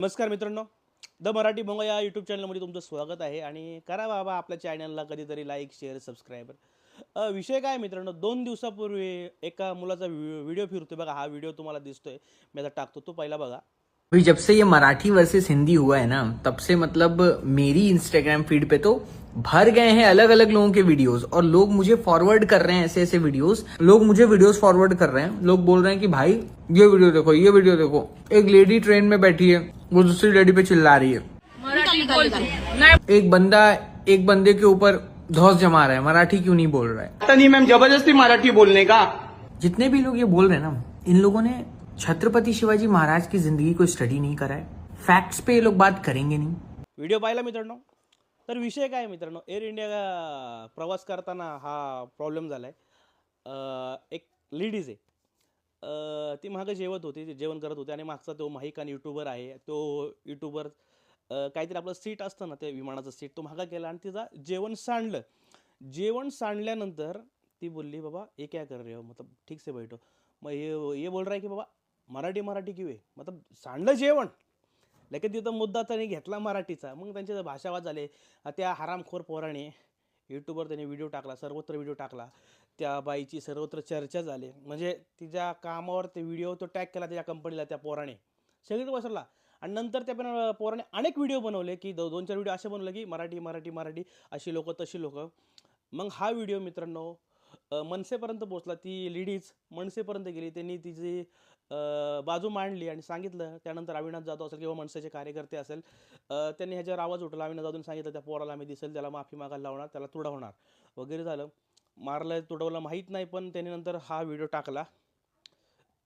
नमस्कार मित्रांनो. द मराठी भोंगा या यूट्यूब चॅनलमध्ये तुमचं स्वागत आहे आणि करा बाबा आपल्या चॅनलला कधीतरी लाईक शेअर सबस्क्रायबर विषय काय मित्रांनो? दोन दिवसापूर्वी एका मुलाचा व्हिडिओ फिरतोय बघा. हा व्हिडिओ तुम्हाला दिसतोय. मी आता टाकतो तो पहिला बघा. अभी जब से ये मराठी वर्सेस हिंदी हुआ है ना तब से मतलब मेरी इंस्टाग्राम फीड पे तो भर गए हैं अलग अलग लोगों के वीडियोस और लोग मुझे फॉरवर्ड कर रहे हैं ऐसे ऐसे वीडियोस लोग मुझे वीडियोस फॉरवर्ड कर रहे हैं। लोग बोल रहे हैं कि भाई ये वीडियो देखो ये वीडियो देखो। एक लेडी ट्रेन में बैठी है वो दूसरी लेडी पे चिल्ला रही है। एक बंदा एक बंदे के ऊपर धौस जमा रहा है मराठी क्यों नहीं बोल रहा है? आता नहीं मैम ज़बरदस्ती मराठी बोलने का। जितने भी लोग ये बोल रहे हैं ना इन लोगों ने छत्रपति शिवाजी महाराज की ज़िंदगी को स्टडी नहीं करा है। फैक्ट्स पे ये लोग बात करेंगे नहीं। व्हिडिओ पाहिला मित्रांनो? तर विषय काय मित्रांनो? एअर इंडिया प्रवास करताना हा प्रॉब्लेम झाला आहे एक लेडीज आहे. ती मागं जेवत होती जेवण करत होती आणि मागचा तो माहीक आणि युट्यूबर आहे. तो युट्यूबर काहीतरी आपलं सीट असतं ना ते विमानाचं सीट तो मागा केला आणि तिचा जेवण सांडलं. जेवण सांडल्यानंतर ती बोलली बाबा हे काय कर रहे हो? मतलब ठीक से बैठो. मग ये बोल रहा है की बाबा मराठी मराठी क्यों आहे मतलब सांडलं जेवण. लेकिन तिथं मुद्दा त्यांनी घेतला मराठीचा. मग त्यांचे भाषावाद झाले त्या हरामखोर पोराने यूट्यूबवर त्यांनी व्हिडिओ टाकला सर्वत्र व्हिडिओ टाकला. त्या बाईची सर्वत्र चर्चा झाली. म्हणजे तिच्या कामावर ते व्हिडिओ तो टॅग केला त्याच्या कंपनीला त्या पोराने. सगळीकडे पसरला. आणि नंतर त्या पण पोराने अनेक व्हिडिओ बनवले की दो दोन चार व्हिडिओ असे बनवले की मराठी मराठी मराठी अशी लोकं तशी लोकं. मग हा व्हिडिओ मित्रांनो मनसेपर्यंत पोचला ती लेडीज मनसेपर्यंत गेली. त्यांनी तिची बाजू मांडली आणि सांगितलं. त्यानंतर अविनाश जाधव असेल किंवा मनसेचे कार्यकर्ते असेल त्यांनी ह्याच्यावर आवाज उठला अविनाश जाधवने सांगितलं त्या पोराला आम्ही दिसेल त्याला माफी मागायला लावणार त्याला तुडवणार. वगैरे झालं. मारलं तुडवलं माहीत नाही पण त्यांनी नंतर हा व्हिडिओ टाकला.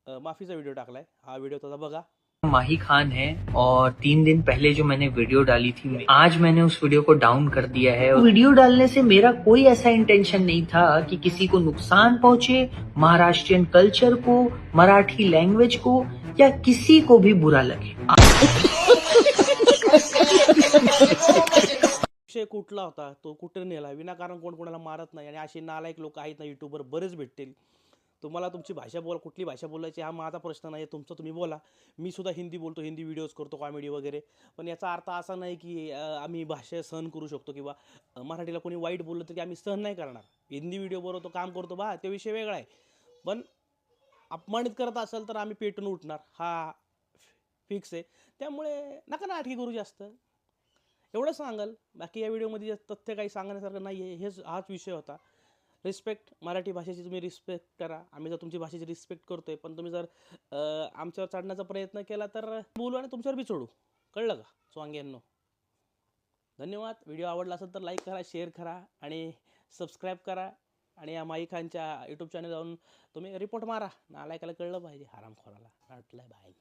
माफीचा व्हिडिओ टाकला आहे हा व्हिडिओ त्याचा बघा. माही खान है और तीन दिन पहले जो मैंने वीडियो डाली थी आज मैंने उस वीडियो को डाउन कर दिया है वीडियो डालने से मेरा कोई ऐसा इंटेंशन नहीं था कि किसी को नुकसान पहुँचे महाराष्ट्रियन कल्चर को मराठी लैंग्वेज को या किसी को भी बुरा लगे। विषय कुठला होता? तो कुठे नेला? विनाकारण कोण कोणाला मारत नाही आणि असे नालायक लोक आहेत ना यूट्यूबवर बरेच भेटतील. तुम्हाला तुमची भाषा बोला कुठली भाषा बोलायची हा माझा प्रश्न नाही आहे तुमचा तुम्ही बोला. मी सुद्धा हिंदी बोलतो हिंदी व्हिडिओज करतो कॉमेडी वगैरे. पण याचा अर्थ असा नाही की आम्ही भाषा सहन करू शकतो किंवा मराठीला कोणी वाईट बोललं तरी आम्ही सहन नाही करणार. हिंदी व्हिडिओ बनवतो काम करतो बा ते विषय वेगळा आहे. पण अपमानित करत असेल तर आम्ही पेटून उठणार. हा फिक्स आहे. त्यामुळे नका ना आठकी करू जास्त. एवढं सांगाल. बाकी या व्हिडिओमध्ये तथ्य काही सांगण्यासारखं नाही आहे हेच हाच विषय होता. रिस्पेक्ट मराठी भाषेची तुम्ही रिस्पेक्ट करा. आम्ही जर तुमची भाषेची रिस्पेक्ट करतो आहे पण तुम्ही जर आमच्यावर चढण्याचा प्रयत्न केला तर बोलू आणि तुमच्यावर बी चढू. कळलं का? स्वांग्यांनो धन्यवाद. व्हिडिओ आवडला असेल तर लाईक करा शेअर करा आणि सबस्क्राईब करा. आणि या माई खानच्या यूट्यूब चॅनल जाऊन तुम्ही रिपोर्ट मारा. नालायकाला कळलं पाहिजे हरामखोराला. वाटलं बाय